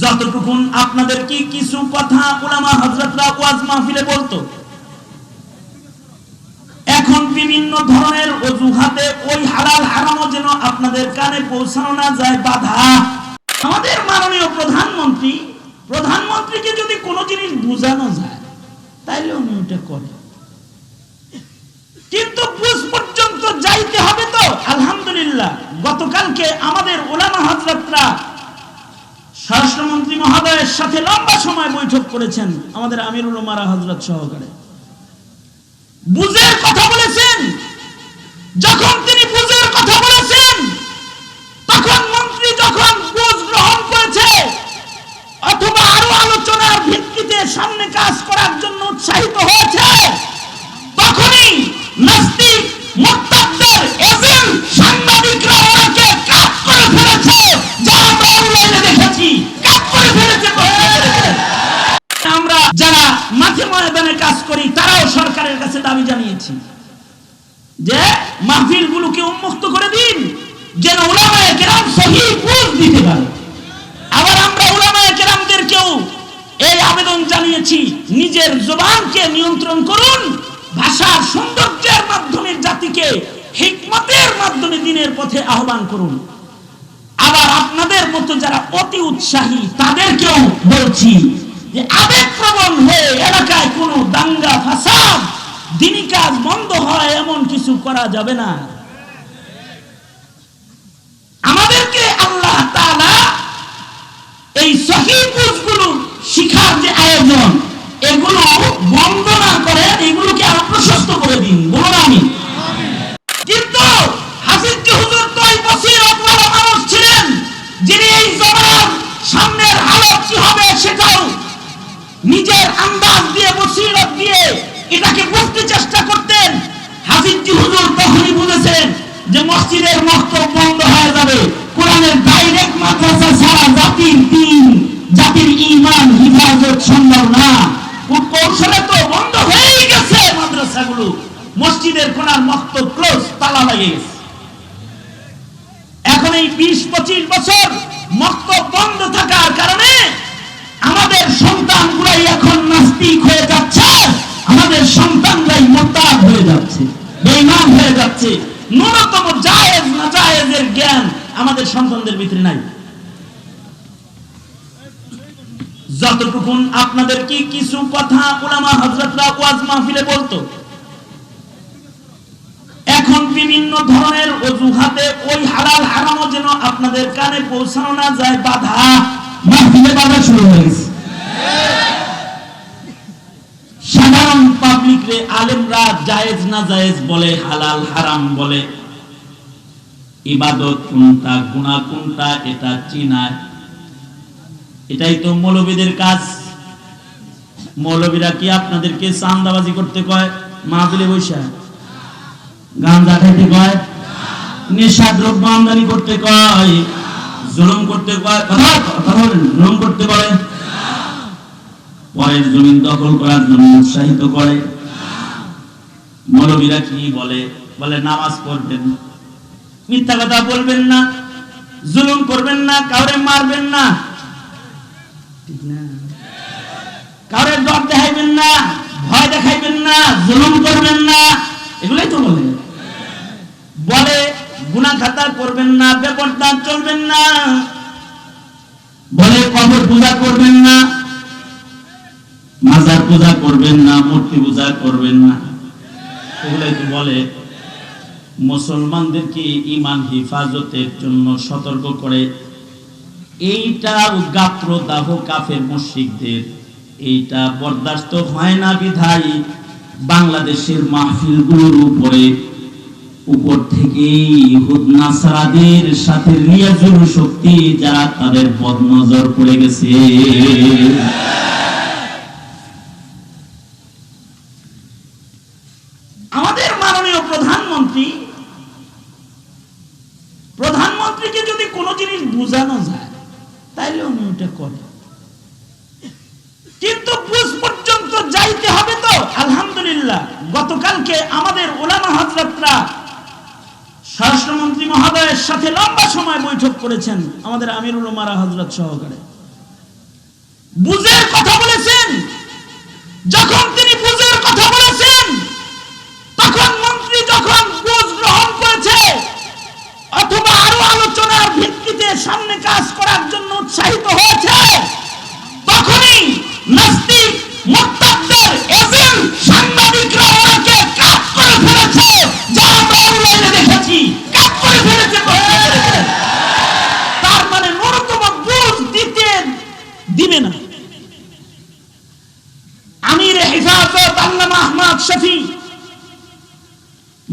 যতটুকুন আপনাদের কি কিছু কথা উলামা হজরতরা ওয়াজ মাহফিলে বলতো? এখন বিভিন্ন ধরনের অজুহাতে ওই হালাল হারামও যেন আপনাদের কানে পৌঁছানো না যায় বাধা। আমাদের মাননীয় প্রধানমন্ত্রী, প্রধানমন্ত্রীকে যদি কোনো জিনিস বোঝানো যায় তাইলে উনি ওটা করে কিন্তু বুঝ পর্যন্ত যাইতে হবে তো? আলহামদুলিল্লাহ, গতকালকে আমাদের ওলামা হজরতরা স্বরাষ্ট্রমন্ত্রী মহোদয়ের সাথে লম্বা সময় বৈঠক করেছেন আমাদের আমিরুল উমারা হজরত সহকারে। বুঝের কথা বলেছেন। যখন তিনি বুঝের কথা বলেছেন, তখন মন্ত্রী যখন বুঝ গ্রহণ করেছে, অথবা আরও আলোচনার ভিত্তিতে সামনে কাজ করার জন্য উৎসাহিত হয়েছে, তখনই নাস্তিক পারে আবার আমরা ওলামায়ে কেরামদেরকেও এই আবেদন জানিয়েছি, নিজের পথে যারা অতি উৎসাহী, তাদেরকেও বলছি যে, আবেগপ্রবণ হয়ে এলাকায় কোনো দাঙ্গা, ফাসাদ দিনী কাজ বন্ধ হয়, এমন কিছু করা যাবে না আমাদেরকে আল্লাহ তাআলা এই সহিগুলো শিখার যে আয়োজন, এগুলো বন্ধ না করে, এগুলোকে আরও প্রশস্ত করে দিন। বলুন আমি। ছিলেন যিনি এই জবান সামনের হালত কি হবে সেটাও নিজের আন্দাজ দিয়ে বসিরত দিয়ে এটাকে বুঝতে চেষ্টা করতেন। হাফিজ হুজুর তখনই বুঝেছেন যে মসজিদের মক্তব বন্ধ হয়ে যাবে। কোরআনের ডাইরেক্ট মাদ্রাসা ছাড়া জাতির দিন, জাতির ঈমান, হিফাজত সম্ভব না। কৌশলে তো বন্ধ হয়েই গেছে মাদ্রাসাগুলো। মসজিদের কোনার মক্তব ক্লোজ তালা গেছে। এখন এই বিশ, পঁচিশ বছর মক্তব বন্ধ থাকার কারণে আমাদের সন্তানগুলাই এখন নাস্তিক হয়ে যাচ্ছে, আমাদের সন্তানরাই মোরতাদ হয়ে যাচ্ছে, বেঈমান হয়ে যাচ্ছে। ন্যূনতম জায়েজ না জায়েজের জ্ঞান আমাদের সন্তানদের ভিতরে নাই। যতটুকুন আপনাদের কি কিছু কথা ওয়াজ মাহফিলে বলতো? এখন বিভিন্ন ধরনের অজুহাতে ওই হালাল হারামও যেন আপনাদের কানে পৌঁছানো না যায়, বাধা মাহফিলে বাধা শুরু হয়ে গেছে। সাধারণ পাবলিক রে আলেমরা জায়েজ না জায়েজ বলে, হালাল হারাম বলে। ইবাদত কোনটা, গুনাহ কোনটা, এটা চিনায় এটাই তো মৌলবীদের কাজ। মৌলবীরা কি আপনাদেরকে চান্দাবাজি করতে কয়? মাহফিলে বৈশা। গাঞ্জা খাইতে কয়? নেশা দ্রব্য আমদানি করতে কয়? জুলুম করতে কয়? কথা কথা বলেন, জুলুম করতে বলে পরের জমিন দখল করার জন্য উৎসাহিত করে। মৌলবীরা কি বলে? বলে, নামাজ পড়বেন। মিথ্যা কথা বলবেন না, জুলুম করবেন না, কাউরে মারবেন না। ঠিক না? কাউরে ডর দেখাইবেন না, ভয় দেখাইবেন না, জুলুম করবেন না। এগুলাই তো বলে। বলে গুনা খাতা করবেন না, বেপরদা চলবেন না। বলে, কবর করবেন না, মূর্তি পূজা করবেন না। বলে? মুসলমানদেরকে ইমান হিফাজতের জন্য সতর্ক করে। এইটা গাত্র দাহ কাফের মুশরিকদের। এইটা বরদাস্ত হয় না বিধায় বাংলাদেশের মাহফিলগুলোর উপরে। উপর থেকে নাসারাদের সাথে রিয়াজুল শক্তি যারা তাদের বদনজর পড়ে গেছে আমাদের মাননীয় প্রধানমন্ত্রী প্রধানমন্ত্রীকে যদি কোনো জিনিস বোঝানো যায় তাইলে উনি ওটা করে কিন্তু বুঝ পর্যন্ত যাইতে হবে তো আলহামদুলিল্লাহ গতকালকে আমাদের ওলামা হজরতরা স্বরাষ্ট্রমন্ত্রী মহোদয়ের সাথে লম্বা সময় বৈঠক করেছেন আমাদের আমিরুল উমারা হজরত সহকারে। বুঝের কথা বলেছেন। যখন তিনি বুঝের কথা বলেছেন, তখন মন্ত্রী যখন বুঝ গ্রহণ করেছে, অথবা আরও আলোচনার ভিত্তিতে সামনে কাজ করার জন্য উৎসাহিত হয়েছে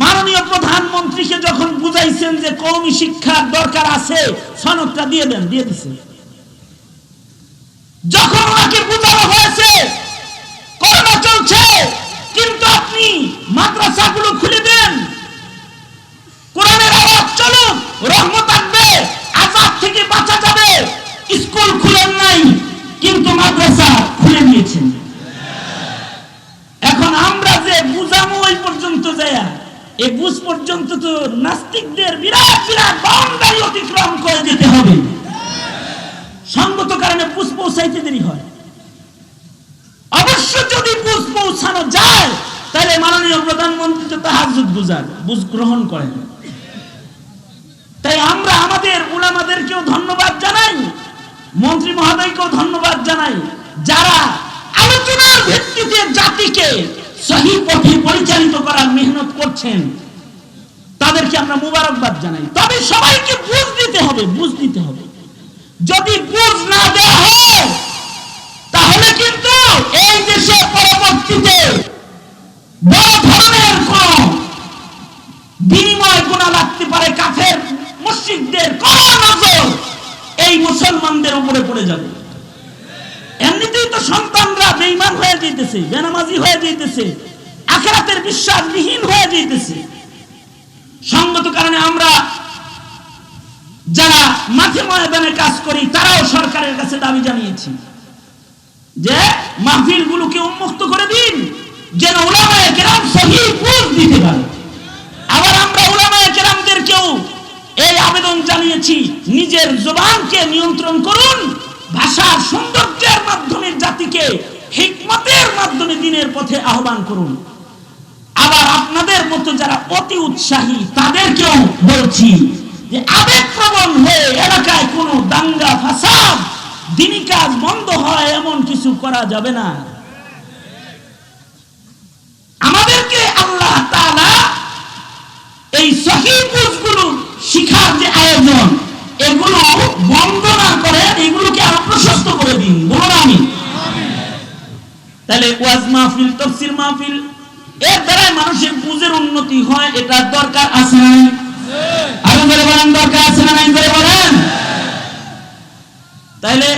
মাননীয় প্রধানমন্ত্রীকে যখন বুঝাইছেন যে কৌমি শিক্ষার দরকার আছে, সনদটা দিয়ে দেন, দিয়ে দিছে। যখন ওনাকে বোঝানো হয়েছে করোনা চলছে, কিন্তু আপনি মাদ্রাসাগুলো খুলে দেন। কোরআনের আওয়াজ চলুক, রহমত আসবে, আজাদ থেকে বাঁচা যাবে, স্কুল খুলেন নাই কিন্তু মাদ্রাসা খুলে দিয়েছেন এখন আমরা যে বুঝামো ওই পর্যন্ত যায় এই বুঝ পর্যন্ত তো নাস্তিকদের বিরাট বিরাট বাউন্ডারি অতিক্রম করে যেতে হবে। সঙ্গত কারণে বুঝ পৌঁছাইতে দেরি হয়। অবশ্য যদি বুঝ পৌঁছানো যায়, তাহলে মাননীয় প্রধানমন্ত্রী তো তাহাজুদ বুঝার, বুঝ গ্রহণ করেন। তাই আমরা আমাদের উলামাদেরকেও ধন্যবাদ জানাই, মন্ত্রী মহোদয়কেও ধন্যবাদ জানাই, যারা আলোচনার ভিত্তিতে জাতিকে সহি পথে পরিচালিত করার মেহনত করছেন। তাদেরকে আমরা মুবারকবাদ জানাই। তবে সবাইকে বুঝ দিতে হবে, বুঝ দিতে হবে। যদি বুঝ না দেওয়া হয়, তাহলে কিন্তু এই দেশে পরবর্তীতে বড় ধরনের কোন বিনিময় গুণা লাগতে পারে কাফের মুসিদদের কোন নজর এই মুসলমানদের উপরে পড়ে যাবে। এমনিতেই তো সন্তানরা বেইমান হয়ে যেতেছে বেনামাজি হয়ে যেতেছে আখেরাতের বিশ্বাসবিহীন হয়ে যেতেছে সঙ্গত কারণে আমরা যারা মাঠে ময়দানে কাজ করি, তারাও সরকারের কাছে দাবি জানিয়েছি যে মাহফিল গুলোকে উন্মুক্ত করে দিন, যেন ওলামায় কেরাম সহি দিতে পারে। আবার আমরা ওলামায় কেরামদেরকেও এই আবেদন জানিয়েছি, নিজের জবানকে নিয়ন্ত্রণ করুন, ভাষার সৌন্দর্যের মাধ্যমে জাতিকে, হিকমতের মাধ্যমে দিনের পথে আহ্বান করুন। আবার আপনাদের মতো যারা অতি উৎসাহী, তাদেরকেও বলছি যে আবেগপ্রবণ হয়ে এলাকায় কোনো দাঙ্গা, ফাসাদ, দিনী কাজ বন্ধ হয়, এমন কিছু করা যাবে না। আমাদেরকে আল্লাহ এই সহি শিখার যে আয়োজন, এগুলো বন্ধ না করে এগুলোকে আরও প্রশস্ত করে দিন। বলুন আমি। তাহলে ওয়াজ মাহফিল তফসির মাহফিল এর দ্বারা মানুষের বুঝের উন্নতি হয় এটা দরকার আছে না তাইলে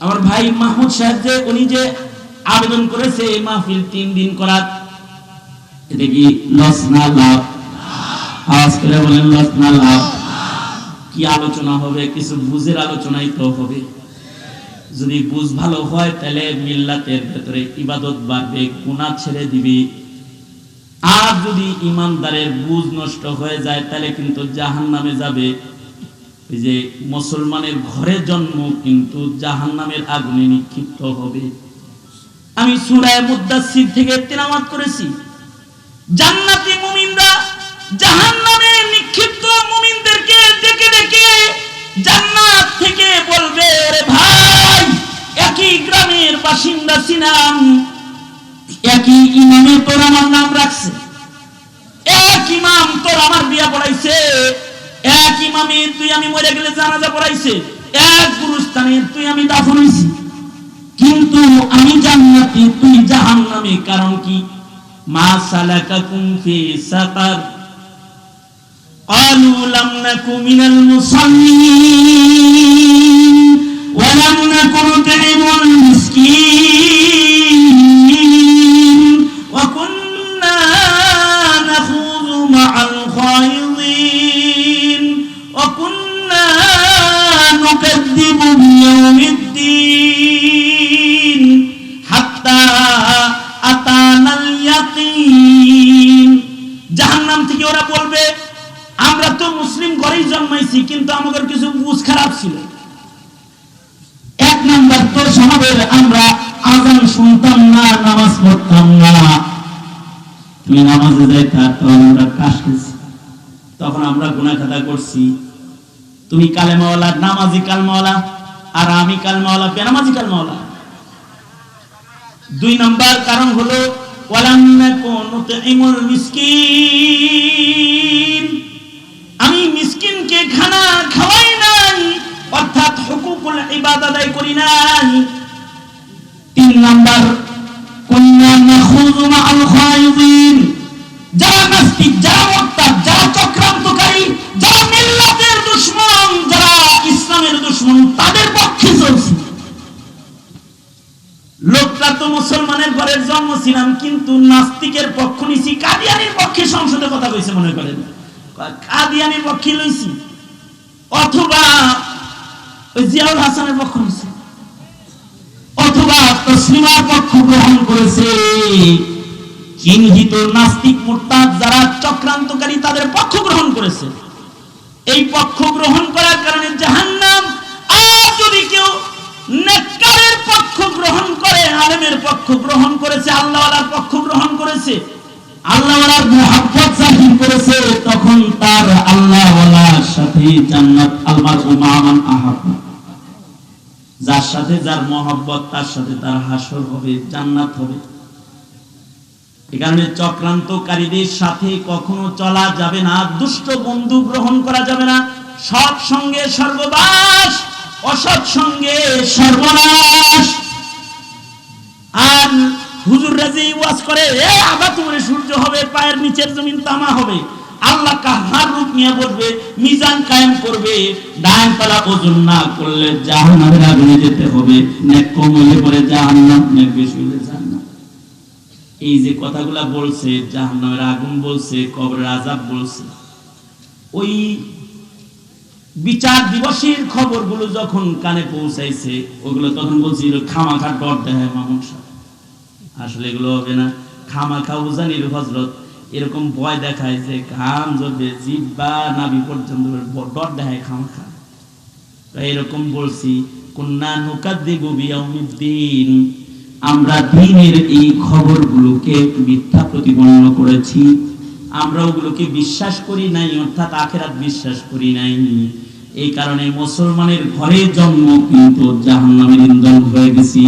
আমার ভাই মাহমুদ সাহেব যে, উনি যে আবেদন করেছে এই মাহফিল তিন দিন করার, এটা কি লস না লাভ? বলেন, লস না লাভ? কি আলোচনা হবে? কিছু বুঝের আলোচনাই তো হবে। যদি বুঝ ভালো হয়, তাহলে মিল্লাতের ভেতরে ইবাদত বাড়বে, গুনাহ ছেড়ে দিবি। আর যদি ইমানদারের বুঝ নষ্ট হয়ে যায়, তাহলে কিন্তু জাহান নামে যাবে যে মুসলমানের ঘরে জন্ম, কিন্তু জাহান নামের আগুনে নিক্ষিপ্ত হবে। আমি সুরায় মুদাসসির থেকে তেলাওয়াত করেছি। জান্নাতি মুমিনরা জাহান্নামে নিক্ষিপ্ত মুমিনদেরকে ডেকে ডেকে জান্নাত থেকে বলবে ভাই একই গ্রামের বাসিন্দা ছিলাম একই ইমামে তোর আমার নাম রাখছে এক ইমাম তোর আমার বিয়া পড়াইছে এক ইমামে তুই আমি মরে গেলে জানাজা পড়াইছে এক গুরুস্থানে তুই আমি দাফন হইছি কিন্তু আমি জান্নাতি তুই জাহান্নামে কারণ কি মা সালাকাকুম ফি সাকার قالوا لم نك من المصلين ولم نك نطعم المسكين وكنا نخوض مع الخائضين আমাদের আমরা আজান শুনতাম না, নামাজ পড়তাম না। তুমি নামাজে যাইতা তখন আমরা কাশ খেয়েছি। তখন আমরা গুনাহ খাতা করছি। তুমি কালেমাওয়ালা, নামাজি কালমাওয়ালা, আর আমি কালমাওয়ালা, বেনামাজি কালমাওয়ালা। দুই নাম্বার কারণ হলো আমি মিসকিনকে খানা খাওয়াই অর্থাৎ হুকুকুল ইবাদত আদায় করি নাই। তিন নাম্বার নাখুযু যারা যারা যারা চক্রান্তকারী, যারা মিল্লাতের যারা ইসলামের তাদের পক্ষে লোকটা তো মুসলমানের ঘরের জন্ম ছিলাম, কিন্তু নাস্তিকের পক্ষ নিছি, কাদিয়ানির পক্ষে সংসদে কথা কইছে মনে করেন। কাদিয়ানির পক্ষে লইছি। অথবা ওই জিয়াউল হাসানের পক্ষ নিছি। অথবা তসলিমার পক্ষ গ্রহণ করেছে। চিহ্নিত নাস্তিক মুরতাদ যারা চক্রান্তকারী তাদের পক্ষ গ্রহণ করেছে। এই পক্ষ গ্রহণ করার কারণে জাহান্নাম আর যদি কেউ নেককারের পক্ষ গ্রহণ করে, আলেমের পক্ষ গ্রহণ করেছে, আল্লাহওয়ালার পক্ষ গ্রহণ করেছে, আল্লাহওয়ালার মুহাব্বত জাহির করেছে, তখন তার আল্লাহওয়ালার সাথে জান্নাত আলমার মামান আহাব্বা যার সাথে যার মহব্বত, তার সাথে তার হাসর হবে, জান্নাত হবে। এ চক্রান্তকারীদের সাথে কখনো চলা যাবে না, দুষ্ট বন্ধু গ্রহণ করা যাবে না। সৎ সঙ্গে সর্ববাস অসৎ সঙ্গে সর্বনাশ। আর হুজুর রাজি ওয়াজ করে, এ তোমার সূর্য হবে, পায়ের নিচের জমিন তামা হবে। আল্লাহ কাহার রূপ নিয়ে বসবে মিজান কায়েম করবে ডান পালা ওজন না করলে জাহান্নামের আগুনে যেতে হবে। নেক কম পরে জাহান্নাম, নেক বেশি হইলে জান্নাত এই যে কথাগুলা বলছে, জাহান্নামের আগুন বলছে, কবরের আজাব বলছে, ওই বিচার দিবসের খবরগুলো যখন কানে পৌঁছাইছে, ওগুলো তখন বলছিল খামাখা ডর দেয় মামুন সাহেব। আসলে এগুলো হবে না। খামাখা উজানির হজরত এরকম ভয় দেখায় যে কান জবে জিভ বা নাভি পর্যন্ত ডর দেখায় খামাখা তো এরকম বলছি কন্যা নুকাদ্দিবু বিয়াউমিদ্দিন। আমরা দিনের এই খবরগুলোকে মিথ্যা প্রতিপন্ন করেছি। আমরা ওগুলোকে বিশ্বাস করি নাই, অর্থাৎ আখেরাত বিশ্বাস করি নাই। এই কারণে মুসলমানের ঘরে জন্ম কিন্তু জাহান্নামের ইন্ধন হয়ে গেছি।